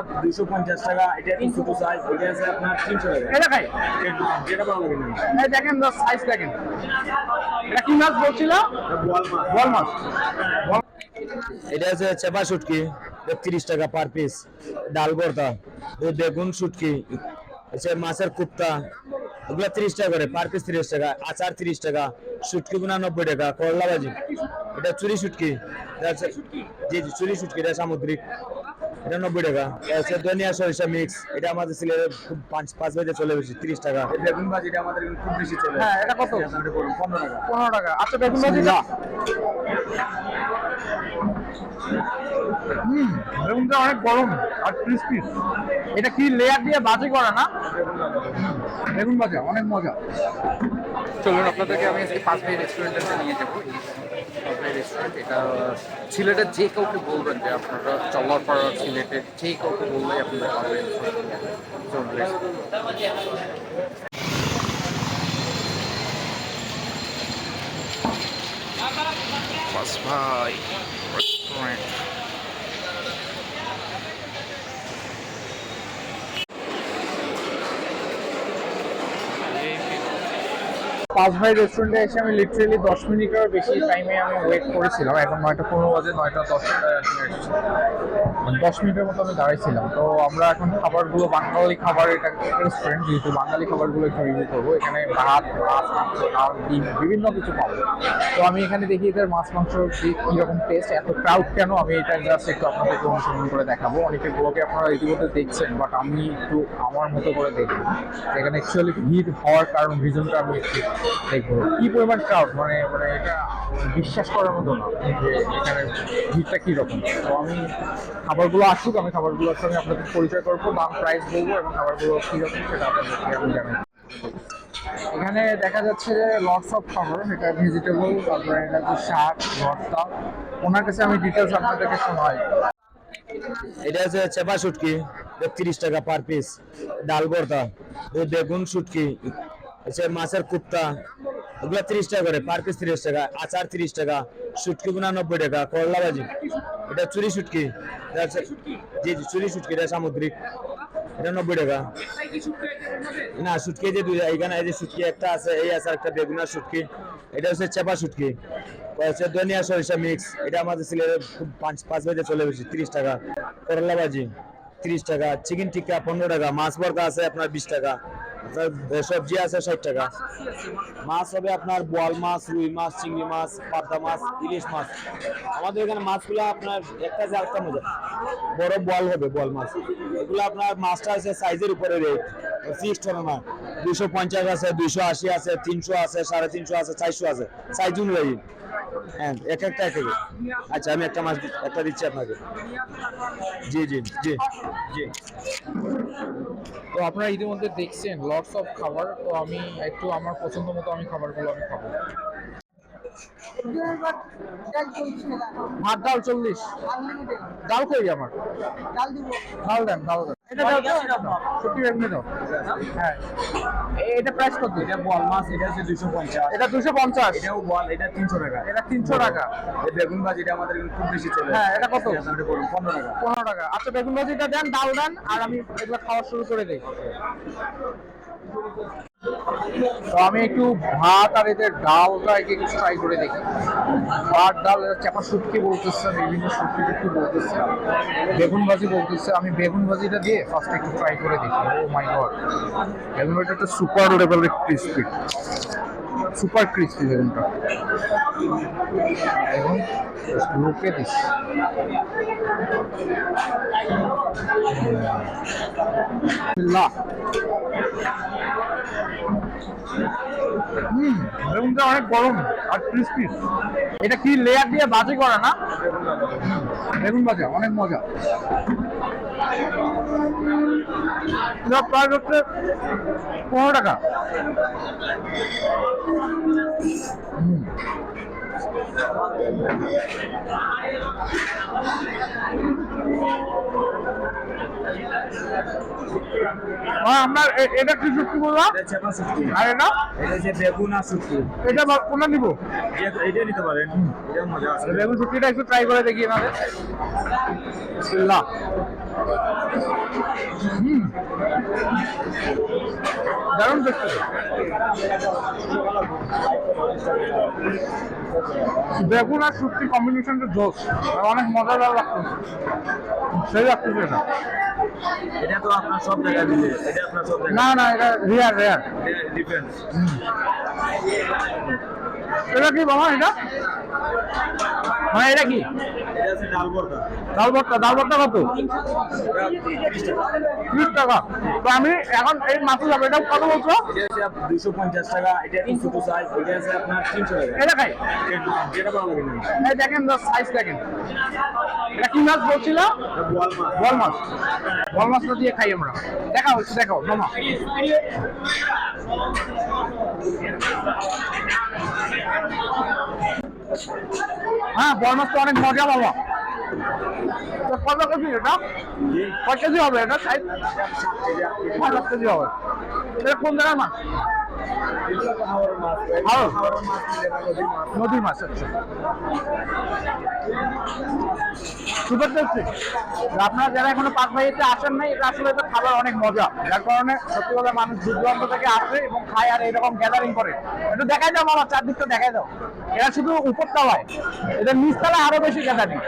আছে দুশো পঞ্চাশ টাকা এটা একটু ছোটো সাইজ এটা আছে আপনার তিনশো টাকা। এটা খাই। যেটা ভালো লাগে না। দেখেন সাইজ দেখেন। এটা কি মাছ বলছিল? বল মাছ বল মাছ এটা আছে চেপা শুটকি তিরিশ টাকা পার পিস ডাল ভর্তা বেগুন শুটকি। হচ্ছে মাছের কুপ্তা ওগুলো তিরিশ টাকা করে পার পিস তিরিশ টাকা। আচার তিরিশ টাকা শুটকি গুনা নব্বই টাকা। করলা ভাজি এটা চুরি শুটকি? জি জি চুরি শুটকি এটা সামুদ্রিক। এটা নব্বই টাকা। এটা ধনিয়া সরিষা মিক্স এটা আমাদের সিলেটে খুব পাঁচ পাঁচ বাজে চলে বেশি তিরিশ টাকা। বেগুন ভাজিটা আমাদের খুব বেশি চলে। হ্যাঁ, এটা কত? পনেরো টাকা। পনেরো টাকা। আচ্ছা বেগুন ভাজিটা হুম বেগুনটা অনেক গরম আর ক্রিস্পি এটা কি লেয়ার দিয়ে ভাজি করা না? বেগুন ভাজা। অনেক মজা। চলুন আপনাদেরকে আমি আজকে পাঁচ ভাই রেস্টুরেন্টে নিয়ে যাব। এটা, সিলেটের যে কাউকে বলবেন যে আপনারা চলার পর সিলেটের যে কাউকে বললেই আপনারা পাবেন. পাঁচ ভাই রেস্টুরেন্ট পাঁচ ভাই রেস্টুরেন্টে এসে আমি লিটারেলি দশ মিনিটের বেশি টাইমে আমি ওয়েট করেছিলাম। এখন নয়টা পনেরো বাজে, নয়টা দশ মানে দশ মিনিটের মতো আমি দাঁড়াইছিলাম। তো আমরা এখন খাবারগুলো, বাঙালি খাবার, এটা রেস্টুরেন্ট যেহেতু বাঙালি খাবারগুলো একটু রিভিউ করব। এখানে ভাত, মাছ, মাংস, ডাল, ডিম, বিভিন্ন কিছু পাবো। তো আমি এখানে দেখি এদের মাছ, মাংস কীরকম টেস্ট এত ক্রাউড কেন? আমি এটা জাস্ট একটু আপনাদেরকে অনুসরণ করে দেখাবো। অনেকের ব্লগে আপনারা ইতিমধ্যে দেখছেন বাট আমি একটু আমার মতো করে দেখব এখানে অ্যাকচুয়ালি ভিড় হওয়ার কারণ রিজনটা আমি কি পরিমাণ ক্রাউড মানে মানে এটা বিশ্বাস করার মতো না যে এখানে ভিড়টা কীরকম। তো আমি খাবারগুলো আসুক, আমি খাবারগুলোর সঙ্গে আপনাদের পরিচয় করব, দাম প্রাইস বলব এবং খাবারগুলো কীরকম সেটা আপনাদেরকে আমি জানাই এখানে দেখা যাচ্ছে যে লটস অফ খাবার, এটা ভেজিটেবল তারপরে এটা হচ্ছে শাক, ভর্তা। ওনার কাছে আমি ডিটেলস আপনাদেরকে শোনাই। এটা আছে চেপা শুটকি তিরিশ টাকা পার পিস ডাল ভর্তা বেগুন শুটকি। হচ্ছে মাছের কুপ্তা ওগুলো তিরিশ টাকা করে, পার পিস তিরিশ টাকা, আচার তিরিশ টাকা, শুটকি গুনা নব্বই টাকা, করলা ভাজি। এটা চুরি হচ্ছে জি জি, চুরি শুটকি, এটা সামুদ্রিক। এটা নব্বই টাকা। না, শুটকি যে দুই এখানে এই যে শুটকি একটা আছে, এই আছে একটা বেগুনার শুটকি। এটা হচ্ছে চেপা শুটকি। হচ্ছে ধনিয়া সরিষা মিক্স। এটা আমাদের সিলেটে খুব পাঁচ পাঁচ বাজে চলে বেশি, তিরিশ টাকা। করলা ভাজি, তিরিশ টাকা। চিকেন টিক্কা, পনেরো টাকা। মাছ ভর্তা আছে আপনার বিশ টাকা। সবজি আছে ষাট টাকা। মাছ হবে আপনার বোয়াল মাছ, রুই মাছ, চিংড়ি মাছ, পাবদা মাছ, ইলিশ মাছ। আমাদের এখানে মাছগুলো আপনার একটা যে আরেকটা মজা, বড় বল হবে বল মাছ। এগুলো আপনার মাছটা আছে সাইজের উপরে রেট ফিক্সড হবে না দুশো পঞ্চাশ আছে, দুইশো আশি আছে, তিনশো আছে, সাড়ে তিনশো আছে, চারশো আছে সাইজ অনুযায়ী। হ্যাঁ এক একটা এক আচ্ছা আমি একটা মাছ একটা দিচ্ছি আপনাকে। জি জি জি জি। তো আপনারা ইতিমধ্যে দেখছেন লটস অফ খাবার। তো আমি একটু আমার পছন্দ মতো আমি খাবারগুলো আমি খাব। ভাত ডাল চল্লিশ। ডাল কই আমার? ডাল দেন ডাল দেন। এটা দাও সত্যি এমনি দাও হ্যাঁ। এটা প্রাইস কত? এটা বল মাছ এটা হচ্ছে দুশো পঞ্চাশ। এটা দুশো পঞ্চাশ? এটাও বল এটা তিনশো টাকা। এটা তিনশো টাকা। এই বেগুন ভাজিটা আমাদের খুব বেশি চলে। হ্যাঁ, এটা কত? এটা করুন পনেরো টাকা। পনেরো টাকা। আচ্ছা বেগুন ভাজিটা দেন ডাল দেন আর আমি এগুলো খাওয়া শুরু করে দিই। তো আমি একটু ভাত আর এদের ডালটা একে একটু ট্রাই করে দেখি। ভাত, ডাল চাপা শুটকি বলতেছে, বিভিন্ন শুটকি একটু বলতেছে। বেগুন ভাজি বলতেছে। আমি বেগুন ভাজিটা দিয়ে ফার্স্ট একটু ট্রাই করে দেখি। ও মাই গড বেগুন ভাজিটা একটা সুপার লেভেলের ক্রিস্পি সুপার ক্রিস্পি বেগুনটা। এবং লোকে দিস বিসমিল্লাহ। হুম, বেগুনটা অনেক গরম আর ক্রিস্পি এটা কি লেয়ার দিয়ে ভাজি করা না? বেগুন ভাজা, অনেক মজা। প্রায় হচ্ছে পনেরো টাকা। হুম। আপনার এ- এটা কি সত্যি বললাম? চেপা শুটকি আর এটা? এটা যে বেগুন আর শুটকি এটা কোনটা নিব? এটা নিতে পারেন। এটা মজা আছে। বেগুন শুটকিটা একটু ট্রাই করে দেখি আমাদের বিসমিল্লাহ। দারুণ দেখতে। বেগুন আর শুটকি কম্বিনেশনটা জোস অনেক মজাদার লাগতেছে সেই লাগতেছে এটা। এটা তো আপনার সব জায়গায় মিলে এটা আপনার সব না না এটা রেয়ার রেয়ার ডিফারেন্স এটা কি বাবা এটা? হ্যাঁ এটা কি? ডাল ভর্তা। ডাল কত? টাকা। তো আমি এখন এই মাছ যাব এটা কত বলছো? দুশো পঞ্চাশ টাকা এটা দেখেন মাছ মাছটা দিয়ে আমরা। হ্যাঁ মাছ তো অনেক মজা বাবা। কত কেজি এটা? কয় কেজি হবে এটা? সাইজ? পাঁচ কেজি হবে। এটা কোন জায়গার মাছ? নদীর মাছ আচ্ছা। Super tasty. আপনারা যারা এখনও পাক ভাইতে আসেন নাই, এটা আসলে এটা খাবার অনেক মজা। যার কারণে সত্যি কথা মানুষ দূর দূরান্ত থেকে আসে এবং খায় আর এরকম গ্যাদারিং করে। একটু দেখাই দাও মামা, চারদিকটা দেখাই দাও। এরা শুধু উপরতলায়। এদের নিচতলায় আরও বেশি গ্যাদারিং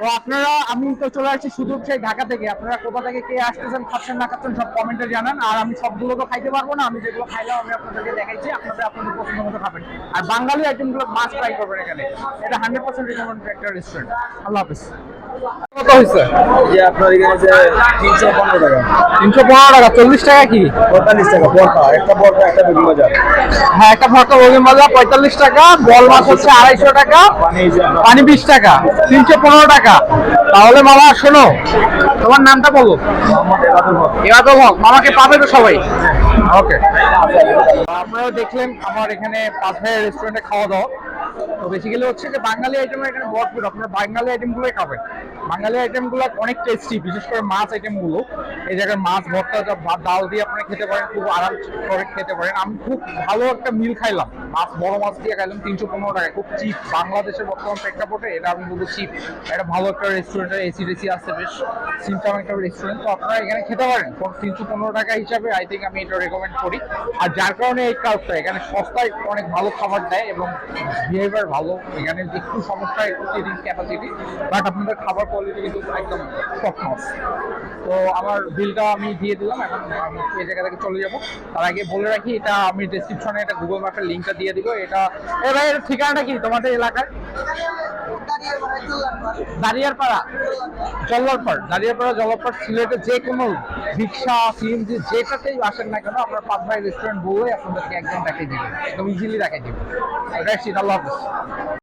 তো আপনারা, আমি তো চলে আসছি শুধু সেই ঢাকা থেকে। আপনারা কোথা থেকে কে আসতেছেন, খাচ্ছেন, না খাচ্ছেন, সব কমেন্টে জানান। আর আমি সবগুলো তো খাইতে পারব না, আমি যেগুলো খাইলাম আমি আপনাদেরকে দেখাইছি আপনাদের আপনাদের পছন্দ মতো খাবেন। আর বাঙালি আইটেমগুলো মাছ ট্রাই করবেন এখানে। এটা হান্ড্রেড পার্সেন্ট রিকমেন্ড একটা রেস্টুরেন্ট আল্লাহ হাফিজ। কত হয়েছে যে আপনার এখানে যে তিনশো পনেরো টাকা। তিনশো পনেরো টাকা চল্লিশ টাকা কি? পঁয়তাল্লিশ টাকা বর্তা একটা বর্তা একটা বেগুন বাজার হ্যাঁ একটা ভর্তা পঁয়তাল্লিশ টাকা বল মাছ হচ্ছে আড়াইশো টাকা পানি আপনার পানি বিশ টাকা তিনশো পনেরো টাকা। তাহলে মামা শোনো তোমার নামটা বলো। এবার হোক। মামাকে পাবে তো সবাই। ওকে আপনারা দেখলেন আমার এখানে পাঁচ ভাইয়ের রেস্টুরেন্টে খাওয়া দাওয়া। তো বেসিক্যালি হচ্ছে যে বাঙালি আইটেম এখানে ভরপুর। আপনারা বাঙালি আইটেমগুলোই খাবেন। বাঙালি আইটেমগুলো অনেক টেস্টি বিশেষ করে মাছ আইটেমগুলো এই জায়গায় মাছ, ভর্তা ডাল দিয়ে আপনারা খেতে পারেন, খুব আরাম করে খেতে পারেন। আমি খুব ভালো একটা মিল খাইলাম। মাছ, বড় মাছ দিয়ে খাইলাম তিনশো পনেরো টাকায়। খুব চিপ বাংলাদেশের বর্তমান প্রেক্ষাপটে এটা আমি বলব চিপ এটা ভালো একটা রেস্টুরেন্টের এসি টেসি আছে বেশ। সিমটাম একটা রেস্টুরেন্ট তো আপনারা এখানে খেতে পারেন। তিনশো পনেরো টাকা হিসাবে আই থিঙ্ক আমি এটা রেকমেন্ড করি। আর যার কারণে এই কাজটা এখানে সস্তায় অনেক ভালো খাবার দেয় এবং বিহেভিয়ার ভালো, এখানে একটু সমস্যা, একটু সিটিং ক্যাপাসিটি বাট আপনাদের খাবার কোয়ালিটি কিন্তু একদম টপ তো আমার বিলটা আমি দিয়ে দিলাম, এখন এই জায়গা থেকে চলে যাব। তার আগে বলে রাখি, এটা আমি ডিসক্রিপশনে একটা গুগল ম্যাপের লিঙ্কটা দিয়ে দিব। এটা এবার ঠিকানাটা কি তোমাদের এলাকায়? দাঁড়িয়ারপাড়া জল্লারপাড় দাঁড়িয়ারপাড়া জল্লারপাড় সিলেটে যে কোনো রিক্সা, সিএনজি, যেটাতেই আসেন না কেন আপনার পাঁচ ভাই রেস্টুরেন্ট বললে আপনাদেরকে একদম দেখাই দেবে। একদম ইজিলি দেখাই দেবে। রাখছি আল্লাহ হাফিজ